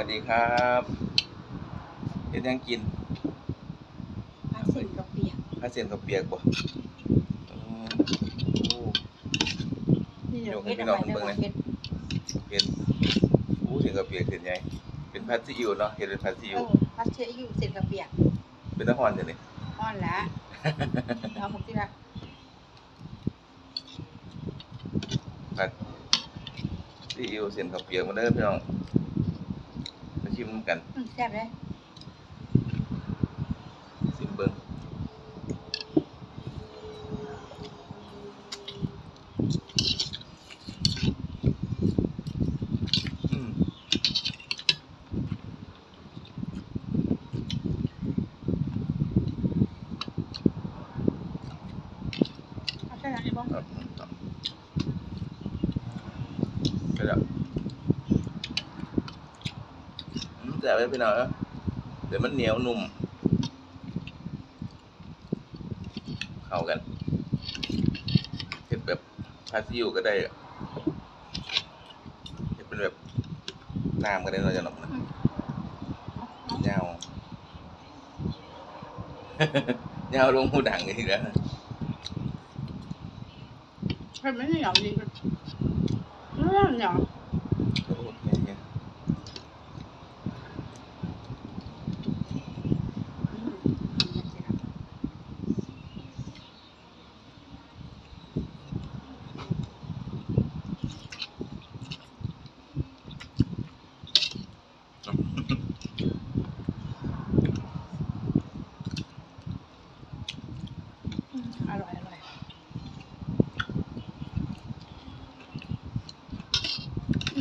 วัสดีครับเฮ็ดหยังกินพัดสินกับเปียกผ้าเส้นกับเปียกบ่อืมโอ้ นี่เดี๋ยวยกให้เฮ็ดพี่เอาน้องไปเบิ่เด้งอเลยเฮ็ดเป็นอู้เส้นกับเปียกเส้นใหญ่เป็นผัดซีอิ๊วเนาะเฮ็ดเป็นผัดซีเออิ๊วอพัดเชื้ออยู่เส้นกับเปียกเป็นตะฮอนจังนี่อ่อนละเอาหมกที่ละผัดซีอิ๊วเส้นกับเปียกมาเด้อพี่น้องมา ชิมกันอืมแซ่บเลยชิมเบิ่งอืมเอาใช่ไหมไอ้บ้องครับครับก็แล้ว อืมแต่ไม่เป็นไรนะเดี๋ยวมันเหนียวนุ่ม เข้ากันเห็ดแบบพาซิวก็ได้อะเห็ดเป็นแบบน้ำก็ได้เราจะหนอกนะยาวยาวลงหูดังอีกแล้วเผ็ดไหมเหนียวดีเออเหนียว โอ้โหเนี่ย อืมเอาหมกที่ละ อืมอร่อยอร่อย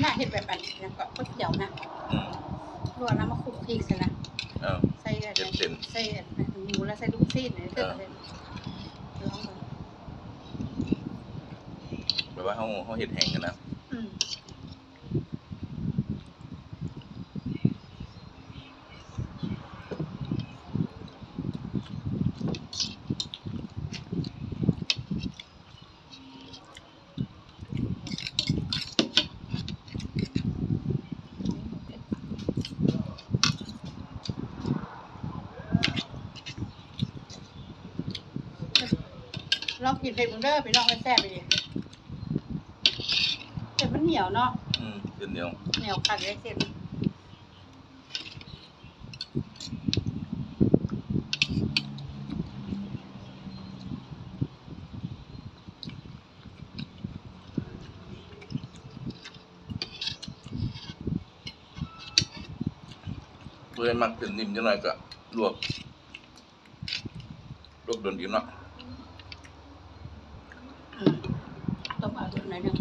น่าเห็ดแบบอันนี้นะก็ก๋วยเตี๋ยวนะอืมรวนน้ำมะขุ่นพริกสินะเอ้า ใส่อะไรเจ็ดเส้นใส่อะไรหมูแล้วใส่ลูกซีนเนี่ยเถิดเลยลองดูแบบว่าเขาเขาเห็ดแห้งกันนะ อืม ลองกินเผ็ดมึงเด้อพี่น้องให้แซ่บไปดิเผ็ดมันเหนียวเนาะ อืมเดี๋ยวเดียวเหนียวขัดเลยเส้น เพื่อให้มักเป็นนิ่มจังหน่อยก็ลวกลวกโดนดีเนาะอืมต้มเอาดูหน่อยหนึง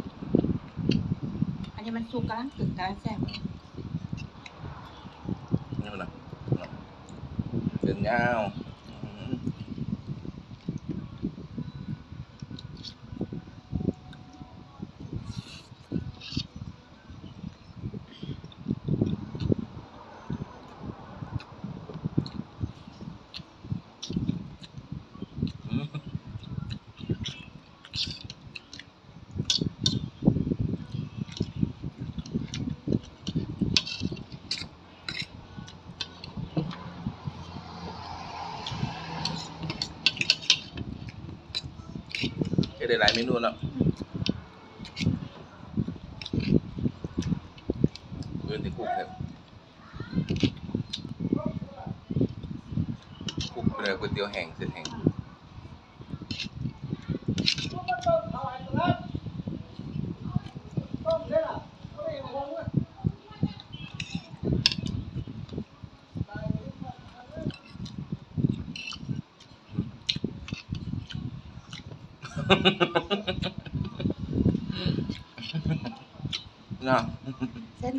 อันนี้มันสุกกำลังถึงกำลังแซ่บนี่มันนะเนาะเส้นยาวอืม อืม เฮ็ด ได้หลายเมนูแล้วเงินที่คุกครับคุกเป็นก๋วยเตี๋ยวแห้งเส้นแห้ง na. Saan